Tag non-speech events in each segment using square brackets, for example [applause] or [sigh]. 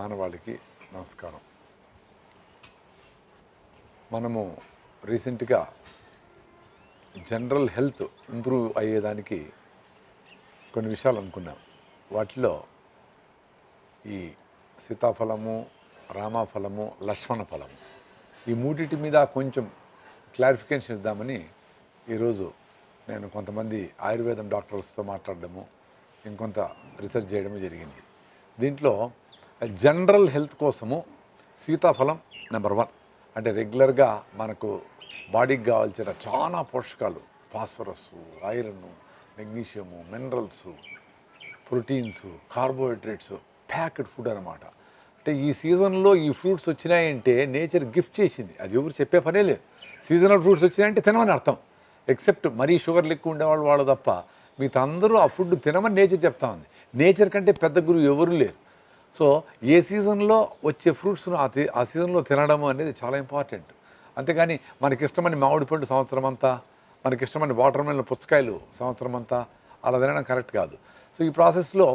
మానవాళికి నమస్కారం. మనము రీసెంట్గా జనరల్ హెల్త్ ఇంప్రూవ్ అయ్యేదానికి కొన్ని విషయాలు అనుకున్నాం. వాటిలో ఈ సీతాఫలము రామాఫలము లక్ష్మణ ఫలము ఈ మూడిటి మీద కొంచెం క్లారిఫికేషన్ ఇద్దామని ఈరోజు నేను కొంతమంది ఆయుర్వేదం డాక్టర్స్తో మాట్లాడడము ఇంకొంత రీసెర్చ్ చేయడము జరిగింది. దీంట్లో జనరల్ హెల్త్ కోసము సీతాఫలం నెంబర్ వన్. అంటే రెగ్యులర్గా మనకు బాడీకి కావాల్సిన చాలా పోషకాలు phosphorus iron magnesium minerals proteins carbohydrates packed food అనమాట అంటే ఈ సీజన్లో ఈ ఫ్రూట్స్ వచ్చినాయంటే నేచర్ గిఫ్ట్ చేసింది. అది ఎవరు చెప్పే పనే లేదు. సీజనల్ ఫ్రూట్స్ వచ్చినాయంటే తినమని అర్థం. ఎక్సెప్ట్ మరీ షుగర్లు ఎక్కువ ఉండేవాళ్ళు వాళ్ళు తప్ప మిగతా అందరూ ఆ ఫుడ్ తినమని నేచర్ చెప్తా ఉంది. నేచర్ కంటే పెద్ద గురువు ఎవరు లేరు. సో ఏ సీజన్లో వచ్చే ఫ్రూట్స్ను ఆ ఆ సీజన్లో తినడం అనేది చాలా ఇంపార్టెంట్. అంతేగాని మనకి ఇష్టమైన మామిడి పండు సంవత్సరం అంతా మనకి ఇష్టమైన వాటర్ మెలన్ పుచ్చకాయలు సంవత్సరం అంతా అలా తినడం కరెక్ట్ కాదు. సో ఈ ప్రాసెస్లో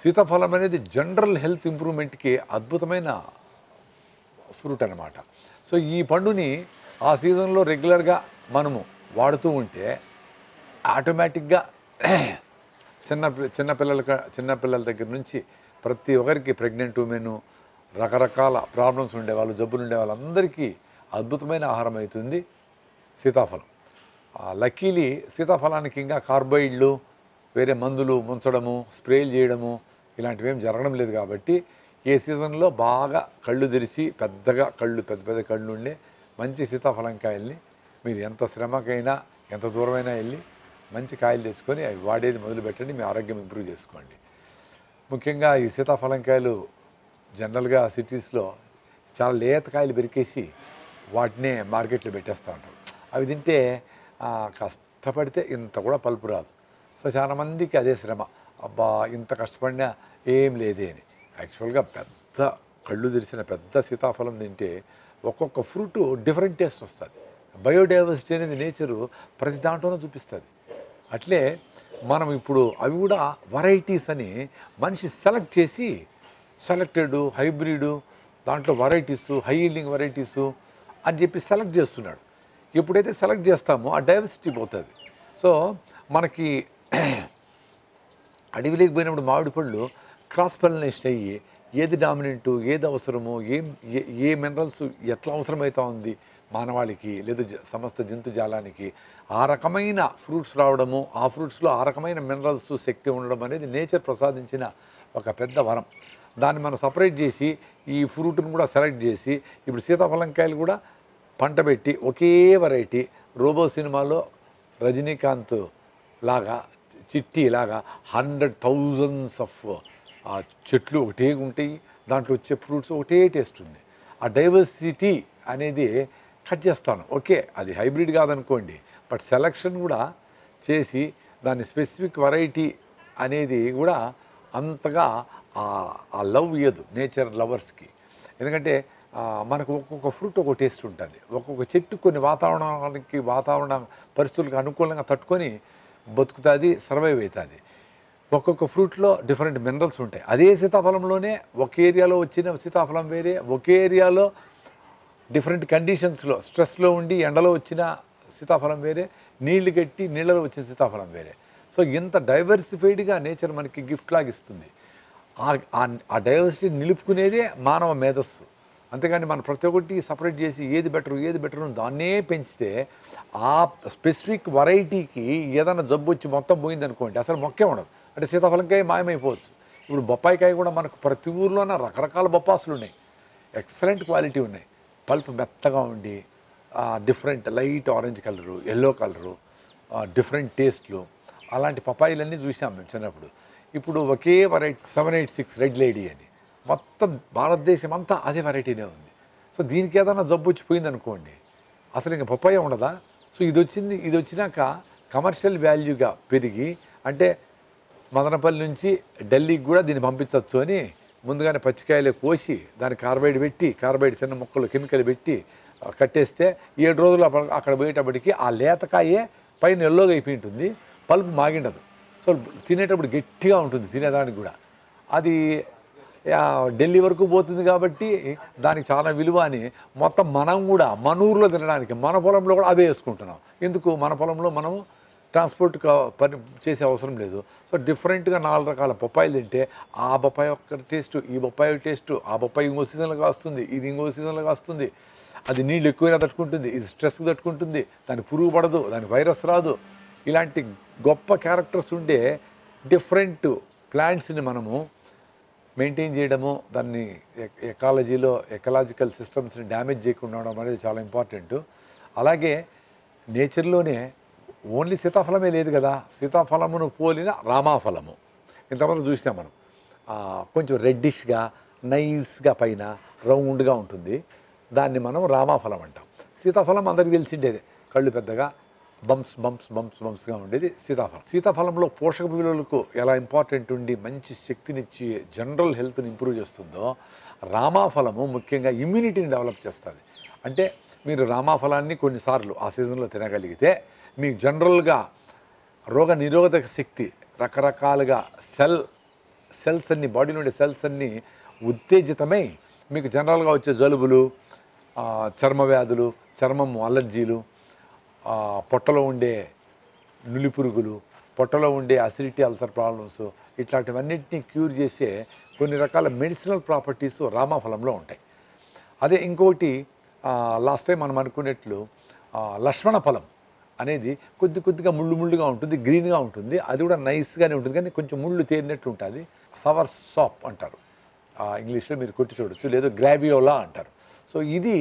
సీతాఫలం అనేది జనరల్ హెల్త్ ఇంప్రూవ్మెంట్కి అద్భుతమైన ఫ్రూట్ అనమాట సో ఈ పండుని ఆ సీజన్లో రెగ్యులర్గా మనము వాడుతూ ఉంటే ఆటోమేటిక్గా చిన్న చిన్న చిన్నపిల్లల దగ్గర నుంచి ప్రతి ఒక్కరికి ప్రెగ్నెంట్ ఉమెన్ రకరకాల ప్రాబ్లమ్స్ ఉండేవాళ్ళు జబ్బులు ఉండే వాళ్ళందరికీ అద్భుతమైన ఆహారం అవుతుంది సీతాఫలం. లక్కీలీ సీతాఫలానికి ఇంకా కార్బోయిడ్లు వేరే మందులు ముంచడము స్ప్రేలు చేయడము ఇలాంటివి ఏం జరగడం లేదు కాబట్టి ఏ సీజన్లో బాగా కళ్ళు తెరిచి పెద్దగా కళ్ళు పెద్ద పెద్ద కళ్ళు ఉండే మంచి సీతాఫలం కాయల్ని మీరు ఎంత శ్రమకైనా ఎంత దూరమైనా వెళ్ళి మంచి కాయలు తెచ్చుకొని అవి వాడేది మొదలు పెట్టండి మీ ఆరోగ్యం ఇంప్రూవ్ చేసుకోండి. ముఖ్యంగా ఈ సీతాఫలం కాయలు జనరల్గా సిటీస్లో చాలా లేత కాయలు పెరికేసి వాటినే మార్కెట్లో పెట్టేస్తూ ఉంటారు. అవి తింటే కష్టపడితే ఇంత కూడా పలుపు రాదు. సో చాలామందికి అదే శ్రమ. అబ్బా ఇంత కష్టపడినా ఏం లేదే అని. యాక్చువల్గా పెద్ద కళ్ళు తెరిచిన పెద్ద సీతాఫలం తింటే ఒక్కొక్క ఫ్రూట్ డిఫరెంట్ టేస్ట్ వస్తుంది. బయోడైవర్సిటీ అనేది నేచరు ప్రతి దాంట్లోనూ చూపిస్తుంది. అట్లే మనం ఇప్పుడు అవి కూడా వెరైటీస్ అని మనిషి సెలెక్ట్ చేసి సెలెక్టెడ్ హైబ్రిడ్ దాంట్లో వెరైటీస్ హై ఈల్డింగ్ వెరైటీస్ అని చెప్పి సెలెక్ట్ చేస్తున్నాడు. ఎప్పుడైతే సెలెక్ట్ చేస్తామో ఆ డైవర్సిటీ పోతుంది. సో మనకి [clears throat] అడవిలోకి పోయినప్పుడు మామిడి పళ్ళు క్రాస్ పలినేషన్ అయ్యి ఏది డామినెంటు ఏది అవసరము ఏం ఏ ఏ మినరల్స్ ఎట్లా అవసరమవుతా ఉంది మానవాళికి లేదా జ- సమస్త జంతుజాలానికి ఆ రకమైన ఫ్రూట్స్ రావడము ఆ ఫ్రూట్స్లో ఆ రకమైన మినరల్స్ శక్తి ఉండడం అనేది నేచర్ ప్రసాదించిన ఒక పెద్ద వరం. దాన్ని మనం సపరేట్ చేసి ఈ ఫ్రూట్ని కూడా సెలెక్ట్ చేసి ఇప్పుడు సీతాఫలంకాయలు కూడా పంట పెట్టి ఒకే వెరైటీ రోబో సినిమాలో రజనీకాంత్ లాగా చిట్టి లాగా హండ్రెడ్ థౌజండ్స్ ఆఫ్ చెట్లు ఒకటే ఉంటాయి. దాంట్లో వచ్చే ఫ్రూట్స్ ఒకటే టేస్ట్ ఉంది. ఆ డైవర్సిటీ అనేది కట్ చేస్తాను. ఓకే అది హైబ్రిడ్ కాదనుకోండి. బట్ సెలక్షన్ కూడా చేసి దాని స్పెసిఫిక్ వెరైటీ అనేది కూడా అంతగా ఆ- లవ్ ఇయ్యదు నేచర్ లవర్స్కి. ఎందుకంటే మనకు ఒక్కొక్క ఫ్రూట్ ఒక టేస్ట్ ఉంటుంది. ఒక్కొక్క చెట్టు కొన్ని వాతావరణానికి వాతావరణ పరిస్థితులకు అనుకూలంగా తట్టుకొని బతుకుతుంది సర్వైవ్ అవుతుంది ఒక్కొక్క ఫ్రూట్లో డిఫరెంట్ మినరల్స్ ఉంటాయి. అదే సీతాఫలంలోనే ఒక ఏరియాలో వచ్చిన సీతాఫలం వేరే ఒకే ఏరియాలో డిఫరెంట్ కండిషన్స్లో స్ట్రెస్లో ఉండి ఎండలో వచ్చిన సీతాఫలం వేరే నీళ్ళు కట్టి నీళ్ళలో వచ్చిన సీతాఫలం వేరే. సో ఇంత డైవర్సిఫైడ్గా నేచర్ మనకి గిఫ్ట్ లాగా ఇస్తుంది. ఆ- ఆ- డైవర్సిటీ నిలుపుకునేదే మానవ మేధస్సు. అంతేగాని మనం ప్రతి ఒక్కటి సపరేట్ చేసి ఏది బెటర్ ఏది బెటర్ దాన్నే పెంచితే ఆ స్పెసిఫిక్ వెరైటీకి ఏదైనా జబ్బు వచ్చి మొత్తం పోయిందనుకోండి అసలు మొక్కే ఉండదు. అంటే సీతాఫలంకాయ మాయమైపోవచ్చు. ఇప్పుడు బొప్పాయికాయ కూడా మనకు ప్రతి ఊర్లోనే రకరకాల బొప్పాసులు ఉన్నాయి. ఎక్సలెంట్ క్వాలిటీ ఉన్నాయి. పల్ప్ మెత్తగా ఉండి different light orange colour yellow colour different టేస్ట్లు అలాంటి పపాయిలన్నీ చూసాం మేము చిన్నప్పుడు. ఇప్పుడు ఒకే variety seven eight six red lady అని. మొత్తం భారతదేశం అంతా అదే వెరైటీనే ఉంది. సో దీనికి ఏదైనా జబ్బు వచ్చిపోయింది అనుకోండి అసలు ఇంకా పప్పాయ ఉండదా? సో ఇది వచ్చింది ఇది వచ్చినాక కమర్షియల్ వాల్యూగా పెరిగి అంటే మదనపల్లి నుంచి ఢిల్లీకి కూడా దీన్ని పంపించవచ్చు అని ముందుగానే పచ్చికాయలు కోసి దాని కార్బైడ్ పెట్టి కార్బైడ్ చిన్న ముక్కలు కెమికల్ పెట్టి కట్టేస్తే ఏడు రోజులు అక్కడ పోయేటప్పటికి ఆ లేతకాయే పైన ఎల్లోగా అయిపోయి ఉంటుంది పలుపు మాగిండదు. సో తినేటప్పుడు గట్టిగా ఉంటుంది తినేదానికి కూడా. అది ఢిల్లీ వరకు పోతుంది కాబట్టి దానికి చాలా విలువ అని మొత్తం మనం కూడా మన ఊర్లో తినడానికి మన పొలంలో కూడా అవే వేసుకుంటున్నాం. ఎందుకు? మన పొలంలో మనము ట్రాన్స్పోర్ట్ పని చేసే అవసరం లేదు. సో డిఫరెంట్గా నాలుగు రకాల బొప్పాయిలు తింటే ఆ బొప్పాయి ఒక్క టేస్ట్ ఈ బొప్పాయి టేస్ట్ ఆ బొప్పాయి ఇంకో సీజన్లో కాస్తుంది ఇది ఇంకో సీజన్లో కాస్తుంది. అది నీళ్ళు ఎక్కువైనా తట్టుకుంటుంది ఇది స్ట్రెస్ తట్టుకుంటుంది దాని పురుగు పడదు దాని వైరస్ రాదు. ఇలాంటి గొప్ప క్యారెక్టర్స్ ఉండే డిఫరెంట్ ప్లాంట్స్ని మనము మెయింటైన్ చేయడము దాన్ని ఎకాలజీలో ఎకలాజికల్ సిస్టమ్స్ని డ్యామేజ్ చేయకుండా ఉండడం అనేది చాలా ఇంపార్టెంట్. అలాగే నేచర్లోనే ఓన్లీ సీతాఫలమే లేదు కదా. సీతాఫలమును పోలిన రామాఫలము. ఇంతవరకు చూసినాం మనం. కొంచెం రెడ్డిష్గా నైస్గా పైన రౌండ్గా ఉంటుంది. దాన్ని మనం రామాఫలం అంటాం. సీతాఫలం అందరికీ తెలిసిండేదే. కళ్ళు పెద్దగా బంప్స్ బంప్స్ బంప్స్ బంప్స్గా ఉండేది సీతాఫలం. సీతాఫలంలో పోషక విలువలకు ఎలా ఇంపార్టెంట్ ఉండి మంచి శక్తినిచ్చి జనరల్ హెల్త్ని ఇంప్రూవ్ చేస్తుందో రామాఫలము ముఖ్యంగా ఇమ్యూనిటీని డెవలప్ చేస్తుంది. అంటే మీరు రామాఫలాన్ని కొన్నిసార్లు ఆ సీజన్లో తినగలిగితే మీకు జనరల్గా రోగ నిరోధక శక్తి రకరకాలుగా సెల్ సెల్స్ అన్ని బాడీ నుండి సెల్స్ అన్ని ఉత్తేజితమై మీకు జనరల్గా వచ్చే జలుబులు చర్మ వ్యాధులు చర్మం అలర్జీలు పొట్టలో ఉండే నులి పురుగులు పొట్టలో ఉండే అసిడిటీ అల్సర్ ప్రాబ్లమ్స్ ఇట్లాంటివన్నిటిని క్యూర్ చేసే కొన్ని రకాల మెడిసినల్ ప్రాపర్టీస్ రామాఫలంలో ఉంటాయి. అదే ఇంకొకటి లాస్ట్ టైం మనం అనుకున్నట్లు లక్ష్మణ ఫలం అనేది కొద్ది కొద్దిగా ముళ్ళు ముళ్ళుగా ఉంటుంది గ్రీన్గా ఉంటుంది. అది కూడా నైస్గానే ఉంటుంది కానీ కొంచెం ముళ్ళు తేరినట్టు ఉంటుంది. సవర్ సాప్ అంటారు. ఇంగ్లీష్లో మీరు కొట్టి చూడొచ్చు లేదో గ్రావియోలా అంటారు. సో ఇది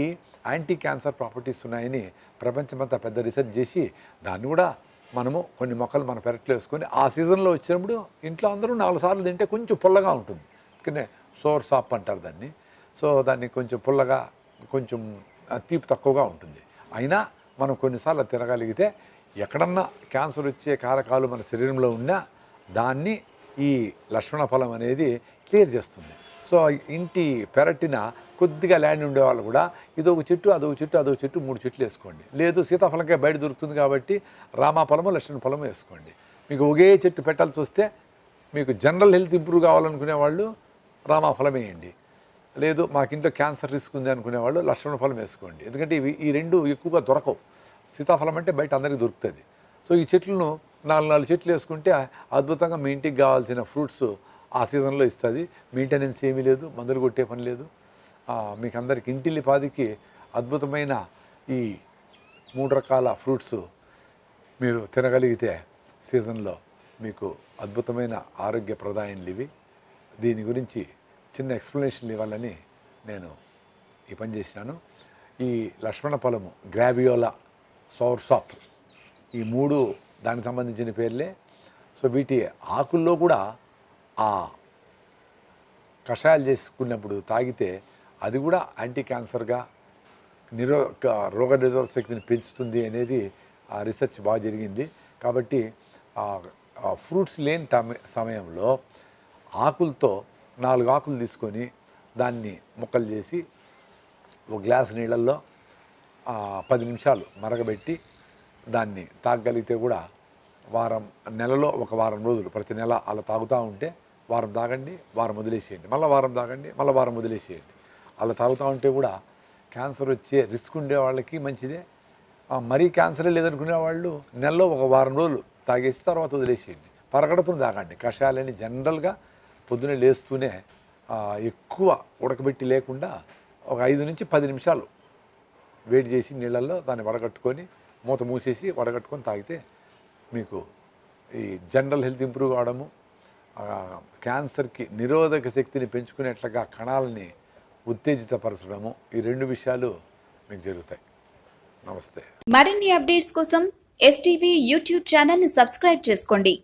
యాంటీ క్యాన్సర్ ప్రాపర్టీస్ ఉన్నాయని ప్రపంచమంతా పెద్ద రీసెర్చ్ చేసి దాన్ని కూడా మనము కొన్ని మొక్కలు మన పెరట్లో వేసుకొని ఆ సీజన్లో వచ్చినప్పుడు ఇంట్లో అందరూ నాలుగు సార్లు తింటే కొంచెం పుల్లగా ఉంటుంది. కానీ సోర్ సాప్ అంటారు దాన్ని. సో దాన్ని కొంచెం పుల్లగా కొంచెం తీపి తక్కువగా ఉంటుంది. అయినా మనం కొన్నిసార్లు తినగలిగితే ఎక్కడన్నా క్యాన్సర్ వచ్చే కారకాలు మన శరీరంలో ఉన్నా దాన్ని ఈ లక్ష్మణ ఫలం అనేది క్లియర్ చేస్తుంది. సో ఇంటి పెరటిన కొద్దిగా ల్యాండ్ ఉండేవాళ్ళు కూడా ఇదొక చెట్టు అదొక చెట్టు అదొక చెట్టు మూడు చెట్లు వేసుకోండి. లేదు సీతాఫలంకే బయట దొరుకుతుంది కాబట్టి రామాఫలము లక్ష్మణ ఫలము వేసుకోండి. మీకు ఒకే చెట్టు పెట్టాల్సి వస్తే మీకు జనరల్ హెల్త్ ఇంప్రూవ్ కావాలనుకునే వాళ్ళు రామాఫలం వేయండి. లేదు మాకింట్లో క్యాన్సర్ రిస్క్ ఉంది అనుకునేవాళ్ళు లక్ష్మణ ఫలం వేసుకోండి. ఎందుకంటే ఇవి ఈ రెండు ఎక్కువగా దొరకవు. సీతాఫలం అంటే బయట అందరికీ దొరుకుతుంది. సో ఈ చెట్లను నాలుగు నాలుగు చెట్లు వేసుకుంటే అద్భుతంగా మీ ఇంటికి కావాల్సిన ఫ్రూట్స్ ఆ సీజన్లో ఇస్తుంది. మెయింటెనెన్స్ ఏమీ లేదు మందులు కొట్టే పని లేదు. మీకు అందరికి ఇంటిల్లి పాదికి అద్భుతమైన ఈ మూడు రకాల ఫ్రూట్స్ మీరు తినగలిగితే సీజన్లో మీకు అద్భుతమైన ఆరోగ్య ప్రదాయనలు ఇవి దీని గురించి చిన్న ఎక్స్ప్లెనేషన్లు ఇవ్వాలని నేను ఈ పని చేసినాను. ఈ లక్ష్మణ ఫలము గ్రావియోలా సోర్సాప్ ఈ మూడు దానికి సంబంధించిన పేర్లే. సో వీటి ఆకుల్లో కూడా ఆ కషాయాలు చేసుకున్నప్పుడు తాగితే అది కూడా యాంటీ క్యాన్సర్గా నిరో రోగ నిరోధక శక్తిని పెంచుతుంది అనేది ఆ రీసెర్చ్ బాగా జరిగింది. కాబట్టి ఫ్రూట్స్ లేని టమ- సమయంలో ఆకులతో నాలుగు ఆకులు తీసుకొని దాన్ని ముక్కలు చేసి ఒక గ్లాస్ నీళ్ళల్లో పది నిమిషాలు మరగబెట్టి దాన్ని తాగగలిగితే కూడా వారం నెలలో ఒక వారం రోజులు ప్రతి నెల అలా తాగుతూ ఉంటే వారం తాగండి వారం వదిలేసేయండి. మళ్ళీ వారం తాగండి మళ్ళీ వారం వదిలేసేయండి. అలా తాగుతూ ఉంటే కూడా క్యాన్సర్ వచ్చే రిస్క్ ఉండే వాళ్ళకి మంచిదే. మరీ క్యాన్సరే లేదనుకునే వాళ్ళు నెలలో ఒక వారం రోజులు తాగేసి తర్వాత వదిలేసేయండి. పరగడుపును తాగండి. కషాయాలని జనరల్గా పొద్దునే లేస్తూనే ఎక్కువ ఉడకబెట్టి లేకుండా ఒక ఐదు నుంచి పది నిమిషాలు వేడి చేసి నీళ్ళల్లో దాన్ని వడగట్టుకొని మూత మూసేసి వడగట్టుకొని తాగితే మీకు ఈ జనరల్ హెల్త్ ఇంప్రూవ్ అవడము క్యాన్సర్కి నిరోధక శక్తిని పెంచుకునేట్లుగా కణాలని ఉత్తేజితపరచడము ఈ రెండు విషయాలు మీకు జరుగుతాయి. నమస్తే. మరిన్ని అప్డేట్స్ కోసం ఎస్టీవీ యూట్యూబ్ ఛానల్ని సబ్స్క్రైబ్ చేసుకోండి.